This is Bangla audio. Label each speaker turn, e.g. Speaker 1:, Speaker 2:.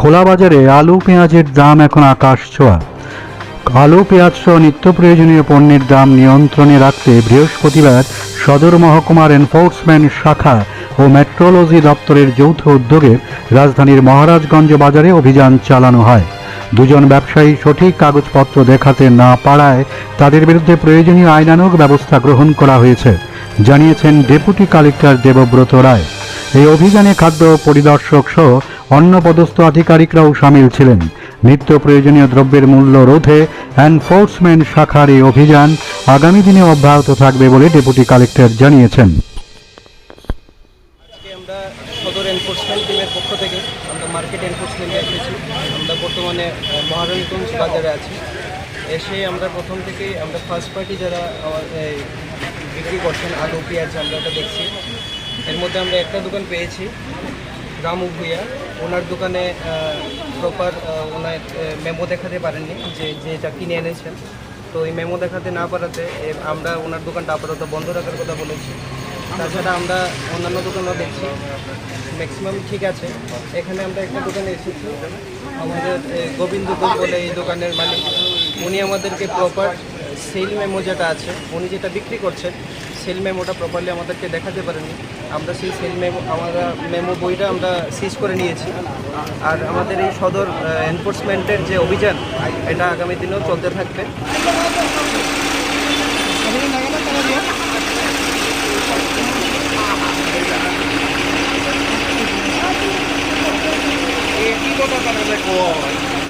Speaker 1: খোলা বাজারে আলু, পেঁয়াজের দাম এখন আকাশ ছোঁয়া। আলু, পেঁয়াজ সহ নিত্য প্রয়োজনীয় পণ্যের দাম নিয়ন্ত্রণে রাখতে বৃহস্পতিবার সদর মহকুমার এনফোর্সমেন্ট শাখা ও মেট্রোলজি দপ্তরের যৌথ উদ্যোগে রাজধানীর মহারাজগঞ্জ বাজারে অভিযান চালানো হয়। দুজন ব্যবসায়ী সঠিক কাগজপত্র দেখাতে না পারায় তাদের বিরুদ্ধে প্রয়োজনীয় আইনানুগ ব্যবস্থা গ্রহণ করা হয়েছে, জানিয়েছেন ডেপুটি কালেক্টর দেবব্রত রায়। এই অভিযানে খাদ্য পরিদর্শক সহ অন্য পদস্থ আধিকারিকরাও সামিল ছিলেন। নিত্য প্রয়োজনীয় দ্রব্যের মূল্য রোধে এনফোর্সমেন্ট শাখার এই অভিযান আগামী দিনে অব্যাহত থাকবে বলে ডেপুটি কালেক্টর জানিয়েছেন।
Speaker 2: বর্তমানে মহারানীগঞ্জ বাজারে আছি। এসে আমরা প্রথম থেকেই আমরা ফার্স্ট পার্টি যারা বিক্রি করছেন, আলু, পেঁয়াজ, আমরা এটা দেখছি। এর মধ্যে আমরা একটা দোকান পেয়েছি। রামু ভুইয়া ওনার দোকানে প্রপার ওনার মেমো দেখাতে পারেননি যে যেটা কিনে এনেছেন। তো এই মেমো দেখাতে না পারাতে আমরা ওনার দোকানটা আপাতত বন্ধ রাখার কথা বলেছি। তাছাড়া আমরা অন্যান্য দোকানও দেখছি। ম্যাক্সিমাম ঠিক আছে। এখানে আমরা একটা দোকানে এসেছি। আমাদের গোবিন্দ বলে এই দোকানের মালিক। উনি আমাদেরকে প্রপার সেল মেমো যেটা আছে, উনি যেটা বিক্রি করছেন সেল মেমোটা প্রপারলি আমাদেরকে দেখাতে পারেননি আমরা সেই সেল মেমো আমরা মেমো বইটা আমরা সিজ করে নিয়েছি। আর আমাদের এই সদর এনফোর্সমেন্টের যে অভিযান, এটা আগামী দিনেও চলতে থাকবে।
Speaker 3: কি কথা তাহলে কয়